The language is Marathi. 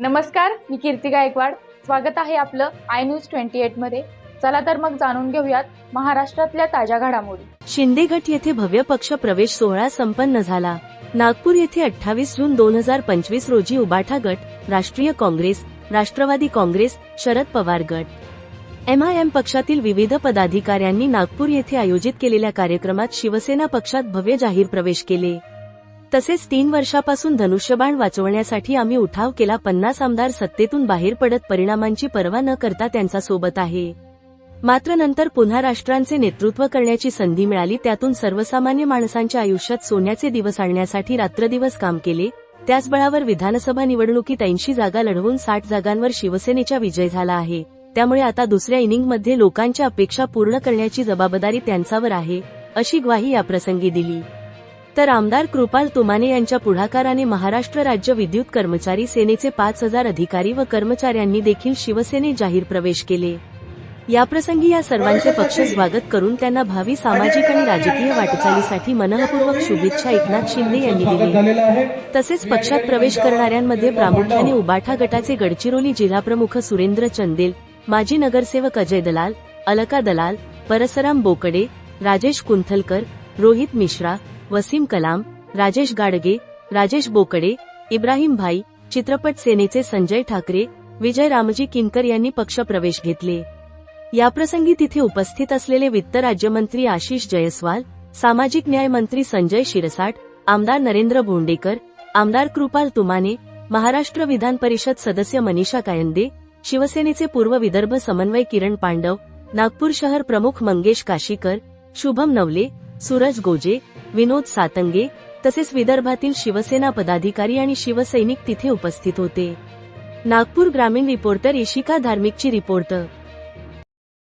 नमस्कार मी कीर्ती गायकवाड. स्वागत आहे आपलं आय न्यूज ट्वेंटी एटमध्ये. चला तर मग जाणून घेऊयात महाराष्ट्रातल्या ताज्या घडामोडी. शिंदे गट येथे भव्य पक्ष प्रवेश सोहळा संपन्न झाला. नागपूर येथे अठ्ठावीस जून दोन हजार पंचवीस रोजी उबाठा गट राष्ट्रीय काँग्रेस राष्ट्रवादी काँग्रेस शरद पवार गट. एम आय एम पक्षातील विविध पदाधिकाऱ्यांनी नागपूर येथे आयोजित केलेल्या कार्यक्रमात शिवसेना पक्षात भव्य जाहीर प्रवेश केले. तसेच तीन वर्षापासून धनुष्यबाण वाचवण्यासाठी आम्ही उठाव केला. पन्नास आमदार सत्तेतून बाहेर पडत परिणामांची पर्वा न करता त्यांचा सोबत आहे. मात्र नंतर पुन्हा राष्ट्रांचे नेतृत्व करण्याची संधी मिळाली. त्यातून सर्वसामान्य माणसांच्या आयुष्यात सोन्याचे दिवस आणण्यासाठी रात्रदिवस काम केले. त्याच बळावर विधानसभा निवडणुकीत ऐंशी जागा लढवून साठ जागांवर शिवसेनेचा विजय झाला आहे. त्यामुळे आता दुसऱ्या इनिंगमध्ये लोकांच्या अपेक्षा पूर्ण करण्याची जबाबदारी त्यांच्यावर आहे अशी ग्वाही याप्रसंगी दिली. तर आमदार कृपाल तुमाने यांच्या पुढाकाराने महाराष्ट्र राज्य विद्युत कर्मचारी सेनेचे पाच हजार अधिकारी व कर्मचाऱ्यांनी देखील शिवसेनेत जाहीर प्रवेश केले. याप्रसंगी या सर्वांचे पक्ष स्वागत करून त्यांना भावी सामाजिक आणि राजकीय वाटचालीसाठी मनःपूर्वक शुभेच्छा एकनाथ शिंदे यांनी दिली. तसेच पक्षात प्रवेश करणाऱ्यांमध्ये प्रामुख्याने उबाठा गटाचे गडचिरोली जिल्हाप्रमुख सुरेंद्र चंदेल माजी नगरसेवक अजय दलाल अलका दलाल परसराम बोकडे राजेश कुंथलकर रोहित मिश्रा वसीम कलाम राजेश गाडगे राजेश बोकडे इब्राहिम भाई चित्रपट सेनेचे संजय ठाकरे विजय रामजी किनकर यांनी पक्ष प्रवेश घेतले. याप्रसंगी तिथे उपस्थित असलेले वित्त राज्यमंत्री आशिष जयस्वाल सामाजिक न्याय मंत्री संजय शिरसाट आमदार नरेंद्र भोंडेकर आमदार कृपाल तुमाने महाराष्ट्र विधान परिषद सदस्य मनीषा कायंदे शिवसेनेचे पूर्व विदर्भ समन्वय किरण पांडव नागपूर शहर प्रमुख मंगेश काशीकर शुभम नवले सूरज गोजे विनोद सातंगे तसेच विदर्भातील शिवसेना पदाधिकारी आणि शिवसैनिक तिथे उपस्थित होते. नागपूर ग्रामीण रिपोर्टर इशिका धार्मिकची रिपोर्टर